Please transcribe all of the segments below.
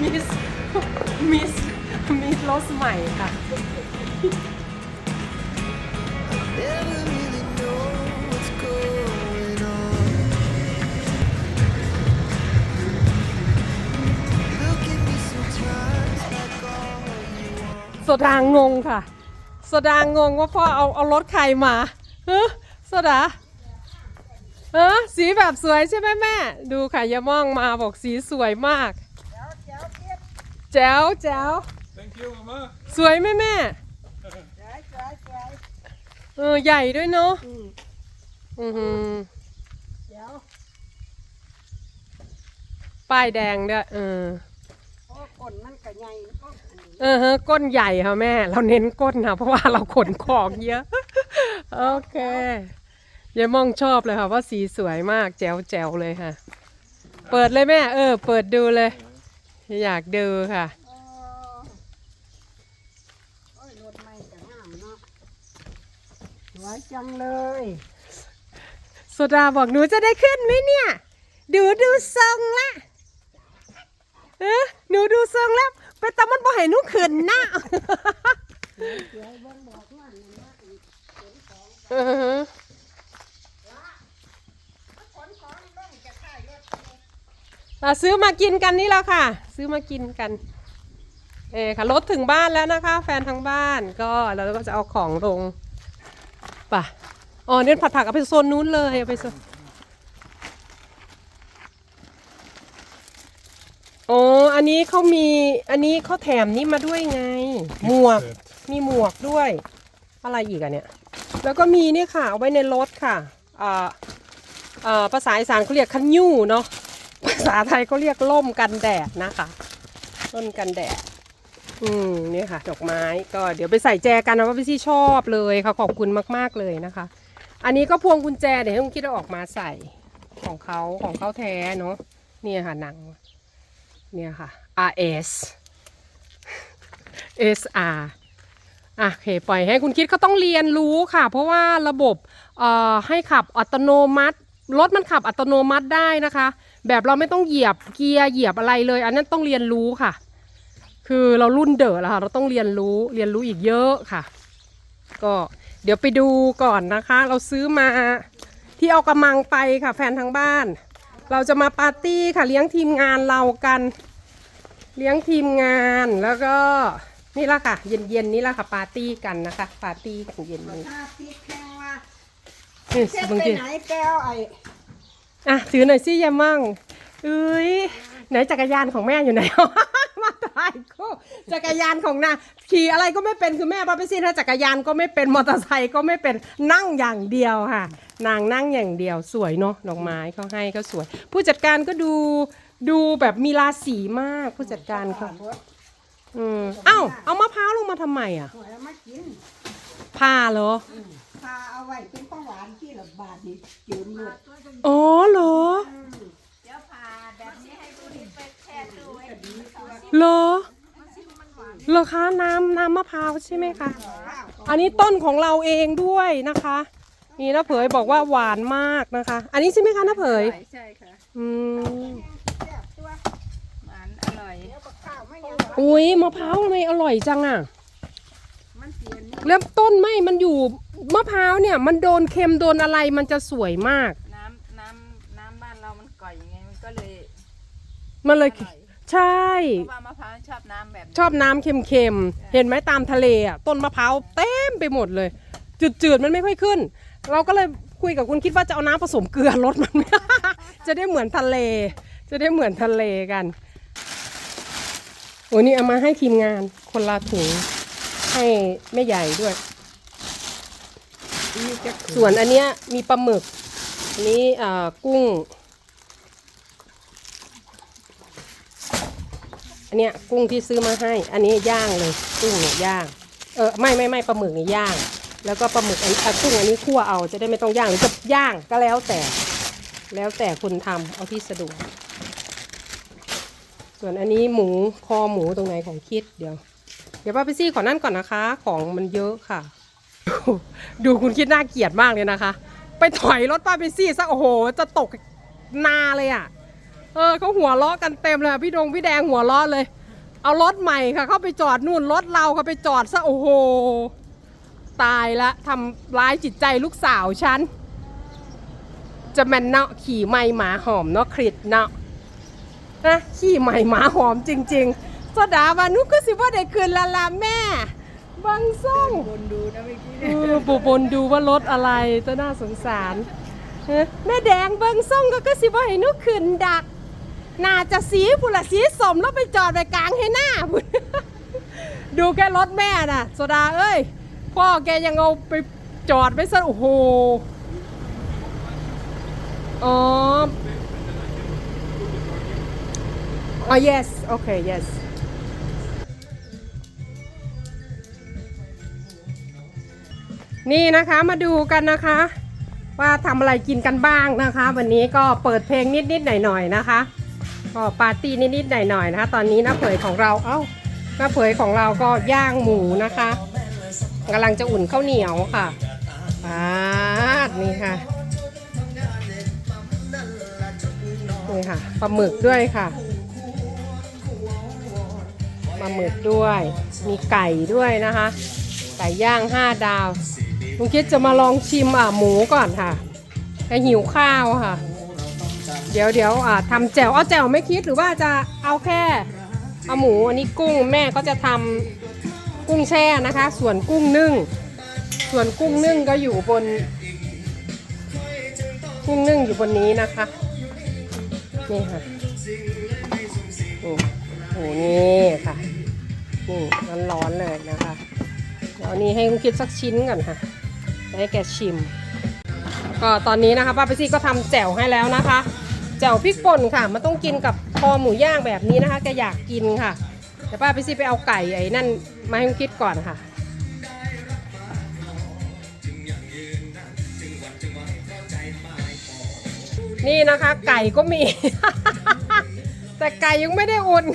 มิส มิส มิสรถใหม่ค่ะ โซดางงค่ะ โซดางงว่าพ่อเอาเอารถใครมาเฮ้โซดาเออสีแบบสวยใช่ไหมแม่ ดูค่ะยายม่องมาบอกสีสวยมาก แจ๋วแจ๋ว Thank you, Mama. สวยไหมแม่เออ ใหญ่ด้วยเนาะ อือหือป้ายแดงด้วย เออ โอ้คนมันก็ใหญ่โอ้อันนี้เออฮะก้นใหญ่ค่ะแม่ เราเน้นก้นค่ะเพราะว่าเราขนของเยอะ โอเคยายมองชอบเลยค่ะว่าสีสวยมากแจ๋วแจ๋วเลยค่ะ เปิดเลยแม่ เออ เปิดดูเลย อยากดูค่ะโอ้โอ้ยรถไม่จะงามเนาะสวยจังเลยโซดาบอกหนูจะได้ขึ้นไหมเนี่ย ดูดูทรงละเออหนูดูทรงแล้วไปแต่มันบ่ให้หนูขึ้นนะสวยเบิ่งบอกว่านี่นะอีกอือฮึ ขนของลงจะถ่ายรถ อะซื้อมากินกันนี่แล้วค่ะ ซื้อมากินกันเออค่ะรถถึงบ้านแล้วนะคะ แฟนทางบ้านก็เราก็จะเอาของลงป่ะอ๋อเนี่ยผัดผักเอาไปโซนนู้นเลยเอาไปโซนโอ้อันนี้เขามีอันนี้เขาแถมนี่มาด้วยไง หมวกมีหมวกด้วย อะไรอีกอะเนี่ย แล้วก็มีนี่ค่ะ เอาไว้ในรถค่ะอ่าอ่าภาษาอีสานเขาเรียกคันยู่เนาะ ภาษาไทยเขาเรียกล่มกันแดดนะคะล่มกันแดด อืมนี่ค่ะ ดอกไม้ก็เดี๋ยวไปใส่แจกันนะว่าพี่ซี่ชอบเลยค่ะขอบคุณมากๆเลยนะคะ อันนี้ก็พวงกุญแจเดี๋ยวให้คุณคิดเอาออกมาใส่ของเขาของเขาแท้เนาะเนี่ยค่ะหนังเนี่ยค่ะ RS SR อะโอเคปล่อยให้คุณคิดเขาต้องเรียนรู้ค่ะ เพราะว่าระบบเอ่อให้ขับอัตโนมัติรถมันขับอัตโนมัติได้นะคะ แบบเราไม่ต้องเหยียบเกียร์เหยียบอะไรเลย อันนั้นต้องเรียนรู้ค่ะ คือเรารุ่นเดอะแล้วค่ะเราต้องเรียนรู้เรียนรู้อีกเยอะค่ะ ก็เดี๋ยวไปดูก่อนนะคะ เราซื้อมาที่เอากำมังไปค่ะ แฟนทางบ้าน เราจะมาปาร์ตี้ค่ะ เลี้ยงทีมงานเรากัน เลี้ยงทีมงานแล้วก็นี่ละค่ะ เย็นๆนี่ละค่ะ ปาร์ตี้กันนะคะ ปาร์ตี้กันเย็นนี้หน้าติดแข้งว่านี่เช็ดบางไปทีไหนแก้วไอ้ อะถือหน่อยสิยายมั่งเอ้ยไหนจักรยานของแม่อยู่ไหน มาถ่ายก็จักรยานของนางขี่อะไรก็ไม่เป็นคือแม่ป้าไปซี่ถ้าจักรยานก็ไม่เป็นมอเตอร์ไซค์ก็ไม่เป็นนั่งอย่างเดียวค่ะ นางนั่งอย่างเดียวสวยเนาะดอกไม้เขาให้ก็สวย ผู้จัดการก็ดูดูแบบมีราศีมากผู้จัดการเขารถอืมเอ้าเอามะพร้าวลงมาทำไมอะ หวยเอามากิน ผ้าเหรอพาเอาไว้เป็นของหวานที่ละบาทนี่เจิมรถอ๋อเหรอเหรอเหรอคะน้ำน้ำมะพร้าวใช่ไหมคะ อันนี้ต้นของเราเองด้วยนะคะ นี่น้าเผยบอกว่าหวานมากนะคะ อันนี้ใช่ไหมคะน้าเผยใช่ใช่ค่ะอืมแซ่บตัวหวานอร่อยเดี๋ยวกับข้าวไม่ยังอุ้ยมะพร้าวทำไมอร่อยจังอะมันเปลี่ยนนี่เริ่มต้นไม่มันอยู่ มะพร้าวเนี่ยมันโดนเค็มโดนอะไรมันจะสวยมาก น้ำน้ำน้ำบ้านเรามันก่อยยังไงมันก็เลยมันเลย อร่อยใช่ เพราะว่ามะพร้าวชอบน้ำแบบนี้ชอบน้ำเค็มๆ เห็นไหมตามทะเลอะต้นมะพร้าวเต็มไปหมดเลย จืดๆ มันไม่ค่อยขึ้น เราก็เลยคุยกับคุณคิดว่าจะเอาน้ำผสมเกลือลดมัน จะได้เหมือนทะเล จะได้เหมือนทะเลกันโอ้นี่เอามาให้ทีมงานคนละถุงให้แม่ใหญ่ด้วยนี่จะ ส่วนอันเนี้ยมีปลาหมึกอันนี้อ่ากุ้ง อันเนี้ยกุ้งที่ซื้อมาให้ อันนี้ย่างเลยกุ้งเนี่ยย่าง เออไม่ไม่ไม่ปลาหมึกเนี่ยย่าง แล้วก็ปลาหมึกอันอะกุ้งอันนี้คั่วเอาจะได้ไม่ต้องย่างหรือจะย่างก็แล้วแต่ แล้วแต่คุณทำเอาที่สะดวก ส่วนอันนี้หมูคอหมูตรงไหนของคิดเดี๋ยว เดี๋ยวป้าไปซี่ขอนั่นก่อนนะคะ ของมันเยอะค่ะ ดูคุณคิดน่าเกลียดมากเลยนะคะ ไปถอยรถป้าไปซี่ซะโอ้โห จะตกนาเลยอะ่ะ เออเขาหัวล้อกันเต็มเลยพี่ดงพี่แดงหัวล้อเลย เอารถใหม่ค่ะ เข้าไปจอดนู่นรถเราก็ไปจอดซะโอ้โห ตายละทำร้ายจิตใจลูกสาวฉัน จะแมนเนาะขี่ไม่หมาหอมเนาะคริดเนาะนะขี่ไม่หมาหอมจริงๆโซดาบานุก็สิว่าได้คืนละละแม่ บังส่งบนดูนะเมื่อกี้เออปูปนดูว่ารถอะไรจะน่าสงสารเออแม่แดงเบิงส่งก็ก็สิว่าให้หนุขึ้นดัก น่าจะสีผุนละสีสมแล้วไปจอดไปกลางให้หน้าพุ่น ดูแกรถแม่น่ะโซดาเอ้ย พ่อแกยังเอาไปจอดไว้ซะโอ้โห อ๋อ อ๋อ yes โอเค yes นี่นะคะมาดูกันนะคะ ว่าทำอะไรกินกันบ้างนะคะ วันนี้ก็เปิดเพลงนิดๆหน่อยๆนะคะ ก็ปาร์ตี้นิดๆหน่อยๆนะคะ ตอนนี้น้าเผยของเราเอ้าน้าเผยของเราก็ย่างหมูนะคะกำลังจะอุ่นข้าวเหนียวค่ะปาดนี่ค่ะนี่ค่ะปลาหมึกด้วยค่ะปลาหมึกด้วย มีไก่ด้วยนะคะ ไก่ย่างห้าดาว ลุงคิดจะมาลองชิมอะหมูก่อนค่ะแกหิวข้าวค่ะ เดี๋ยวเดี๋ยวอ่าทำแจ่วเอาแจ่วไม่คิดหรือว่าจะเอาแค่เอาหมูอันนี้กุ้งแม่ก็จะทำกุ้งแช่นะคะ ส่วนกุ้งนึ่ง ส่วนกุ้งนึ่งก็อยู่บน กุ้งนึ่งอยู่บนนี้นะคะนี่ค่ะโอ้โหนี่ค่ะนี่ร้อนๆเลยนะคะเดี๋ยวอั นี้ให้คุณคิดสักชิ้นก่อนค่ะให้แกชิม ก็ตอนนี้นะคะป้าไปซี่ก็ทำแจ่วให้แล้วนะคะ แจ่วพริกป่นค่ะ มันต้องกินกับคอหมูย่างแบบนี้นะคะแกอยากกินค่ะเดี๋ยวป้าไปซี่ไปเอาไก่ไอ้นั่นมาให้คุณคิดก่อนค่ะนี่นะคะไก่ก็มี แต่ไก่ยังไม่ได้อุ่น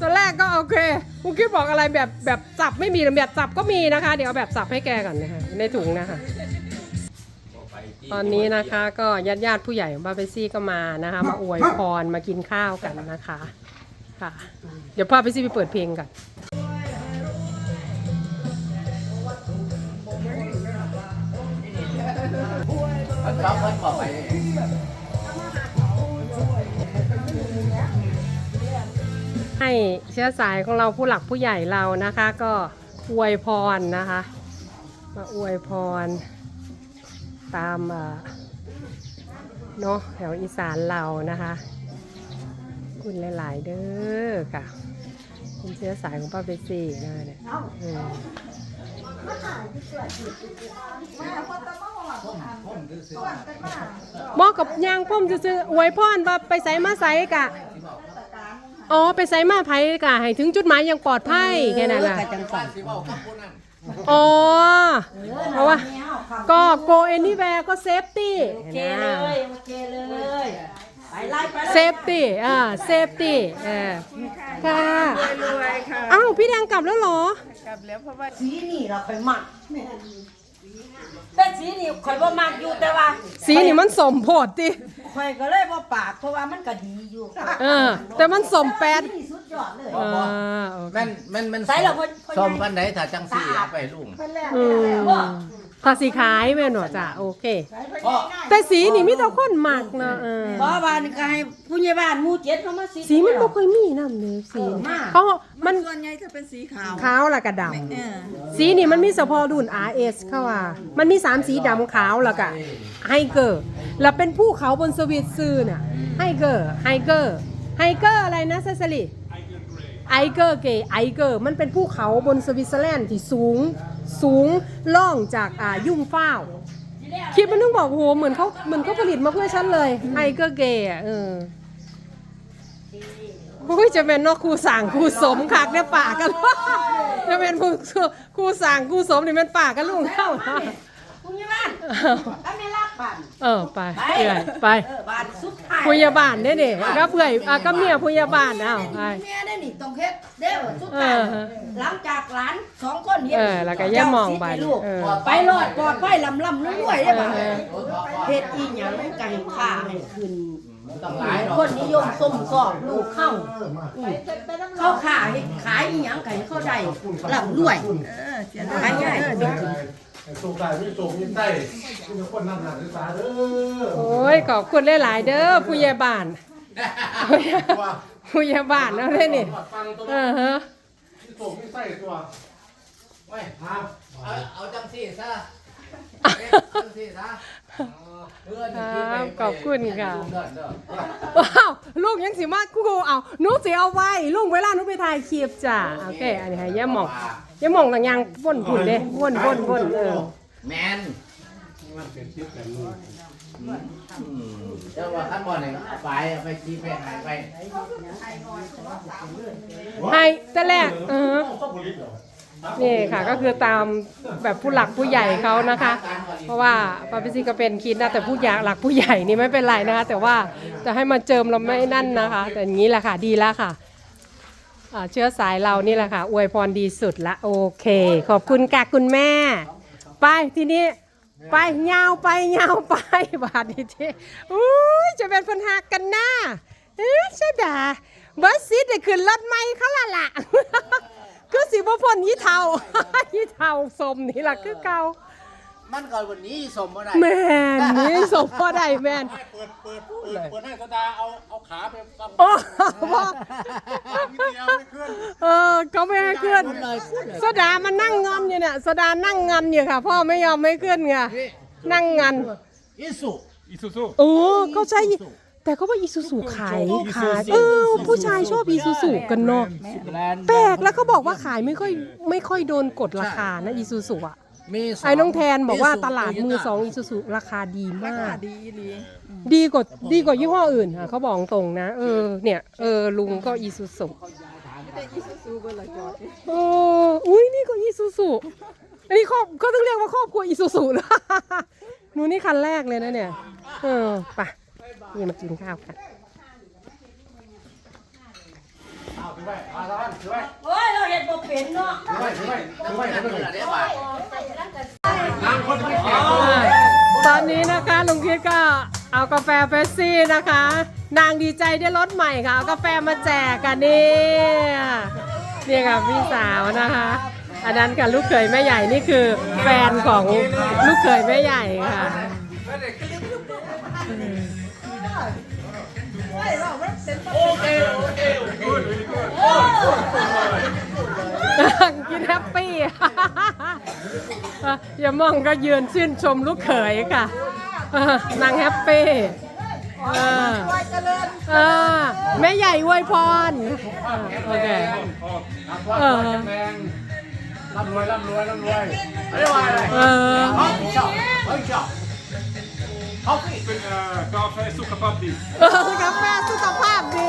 ตอนแรกก็โอเคคุณคิดบอกอะไรแบบแบบสับไม่มีแต่แบบสับก็มีนะคะ เดี๋ยวเอาแบบสับให้แกก่อนนะคะในถุงนะคะ ตอนนี้นะคะก็ญาติญาติๆผู้ใหญ่ของบาเบซี่ก็มานะคะ มาอวยพรมากินข้าวกันนะคะค่ะ เดี๋ยวพาไปซี่ไปเปิดเพลงก่อน ให้เชื้อสายของเราผู้หลักผู้ใหญ่เรานะคะ ก็อวยพรนะคะ มาอวยพร ตามเนาะแถวอีสานเรานะคะ คุณหลาย ๆ เด้อค่ะ คุณเชื้อสายของป้าเบสซี่นะเนี่ยมอกับยางพ่มซื้อๆอวยพรว่าไปใส่มาใส่กะ อ๋อไปใส่มาไผกะให้ถึงจุดหมายอย่างปลอดภัยแค่นั้นล่ะอ๋อ เพราะว่า ก็ go anywhere ก็ safety โอเคเลยโอเคเลยไปไล่ไปเลย safety อ่า safety เออค่ะรวยค่ะอ้าวพี่แดงกลับแล้วเหรอ กลับแล้วเพราะว่า สีนี่เราไปหมัก แต่สีนี่ข่อยบ่มักอยู่แต่ว่าสีนี่มันสมโพดติข่อยก็เลยบ่ปากเพราะว่ามันก็ดีอยู่เออ แต่มันสมแปดนี่สุดยอดเลยอ่าโอเคแม่นแม่นแม่นใส่แล้วพ่อพ่อสมพันไหนถ้าจังสี่เอาไปลุงอืม ถ้าสีขายแม่นหนอจ้ะโอเคเพราะแต่สีนี่มีแต่คนมักนะเออบ่ว่านี่ก็ให้ผู้ใหญ่บ้านหมู่เจ็ดเขามาสิสีมันบ่เคยมีน้ำเลยสีนี่เออมากเขามันส่วนใหญ่จะเป็นสีขาวขาวและกระดเออำสีนี่มันมีเฉพาะรุ่น RS เข้าว่า มันมีสามสีดำขาวแล้วก็ไฮเกอร์แล้วเป็นภูเขาบนสวิตซื่อน่ะไฮเกอร์ไฮเกอร์ไฮเกอร์อะไรนะเซซารี ไอเกอร์เกไอเกอร์มันเป็นภูเขาบนสวิตเซอร์แลนด์ที่สูงสูงล่องจากอ่ายุ่งฟ้าวคลิปมันต้องบอกโหเหมือนเขาเหมือนเขาผลิตมาเพื่อฉันเลยไฮเกอร์เกอะเอออุ้ยจะเป็นนอกครูสั่งครูสมคักเนี่ยปากกันจะเป็นครูครูสั่งครูสมนี่มันปากกันลุงเข้านะผู้ใหญ่บ้านาไม่รัก บ้านเออไปเอื่อยไปเออบ้านสุดท้ายพยาบาลได้เด็ก็เผื่อยอะก็เมียพยาบาลอ้าวไปแม่ได้นี่ต้องเฮ็ดเด้อสุดท้ายเออหลังจากหลานสองคนเฮ็ดเออแล้วก็ย่ามองไปเจ้าสิให้ลูกเออ ไปรอดปลอดภัยลำลำรวยๆได้บ่เออเฮ็ดอีหยังก็ให้ค่าให้ขึ้น ต้องหลายดอกคนนิยมส้มสอบลูกเข้าเขาขายขายอีหยังไก่เขาได้หลับด้วยเออเสียขายง่าย สูงได้ไม่สูงไม่ใต้มีคนนั่งหนักศึกษาเด้อโอ้ยขอบคุณหลายๆเด้อผู้ใหญ่บ้านผู้ใหญ่บ้านเนาะเด้นี่ฟังตัวเออฮะที่สูงไม่ใต้ตัวเว้ยครับเอาเอาจังสี่ซะ เอาจังสี่ซะเพื่อนครับขอบคุณค่ะลุงเด้อเด้อว้าวลูกยังสิมาคู่เอาหนูสิเอาไว้ลุงเวลาหนูไปถ่ายคลิปจ้ะโอเคอันนี้ให้ย่าหมองย่าหมองต่างยังว่นพุ่นเด้ว่นว่นว่นเออแมนมันเป็นชิปแบบนี้อืมเจ้าว่าขั้นบอลเนี่ยไปเอาไปชี้ไปหายไปให้แต่แรกเออ นี่ค่ะก็คือตามแบบผู้หลักผู้ใหญ่เขานะคะ เพราะว่าปาปิซีก็เป็นคิดนะแต่ผู้ใหญ่หลักผู้ใหญ่นี่ไม่เป็นไรนะคะ แต่ว่าจะให้มาเจิมเราไม่นั่นนะคะ แต่อย่างนี้แหละค่ะดีแล้วค่ะเชื้อสายเรานี่แหละค่ะอวยพรดีสุดละโอเค ขอบคุณค่ะคุณแม่ ไปทีนี้ไปยาไปยาไปบาดนี้ทีอุ้ยจะเป็นปัญหากันหน้าเอ๊ะเสยดาเบิร์ซีดได้ขึ้นรถไม่เขาละล่ะ คือสิบ่พ้นยี่เทายี่เทาสมนี่ล่ะคือเก่ามันก่อนวันนี้สมบ่ได้แม่นนี่สมบ่ได้แม่นเปิดเปิดเปิดเปิดให้สดาเอาเอาขาไปกำโอ้บอกวิทยาไม่ขึ้นเออเขาไม่ให้ขึ้นสดามันนั่งงอนอยู่เนี่ยสดานั่งงอนอยู่ค่ะ พ่อไม่ยอมไม่ขึ้นไงนั่งงอนอิสุอีซูซูโอ้เขาใช้ แต่เขาว่าอีซูซูขายขายเออผู้ชายชอบอีซูซูกันเนาะแปลกแล้วเขาบอกว่าขายไม่ค่อยไม่ค่อยโดนกดราคานะอีซูซูอะมีสไอ้น้องแทนบอกว่ามีตลาดมือสองโตอีซูซูราคาดีมาก ดีดีดีกว่าดีกว่ายี่ห้ออื่นค่ะเขาบอกตรงนะ เออเนี่ยเออลุงก็อีซูซูแต่อีซูซูก็ละจอดเอออุ้ยนี่ก็อีซูซูอันนี้ครอบเขาต้องเรียกว่าครอบครัวอีซูซูแล้วหนูนี่คันแรกเลยนะเนี่ย เออไป นี่มากินข้าวกันเอาถือไว้อาซานถือไว้โอ้ยเราเห็นบ่เป็นเนาะถือไว้ถือไว้ถือไว้นั่นถือคือไว้อะไรได้บ่าทางคนไม่แข็งตอนนี้นะคะลุงคิดก็เอากาแฟเฟสซี่นะคะ นางดีใจได้รถใหม่ค่ะเอากาแฟมาแจกกันนี่เนี่ยค่ะพี่สาวนะคะอันนั้นกับลูกเขยแม่ใหญ่นี่คือแฟนของลูกเขยแม่ใหญ่ค่ะ กินแฮปปี้ อย่ามองก็ยืนชื่นชมลูกเขยค่ะนางแฮปปี้อแม่ใหญ่วยพรโอเคเออร่ำรวยร่ำรวยร่ำรวยเรียกว่าอะไรเออฮอกช็อปฮอกช็อป เอาสิเป็นกาแฟสุขภาพดีกาแฟสุขภาพดี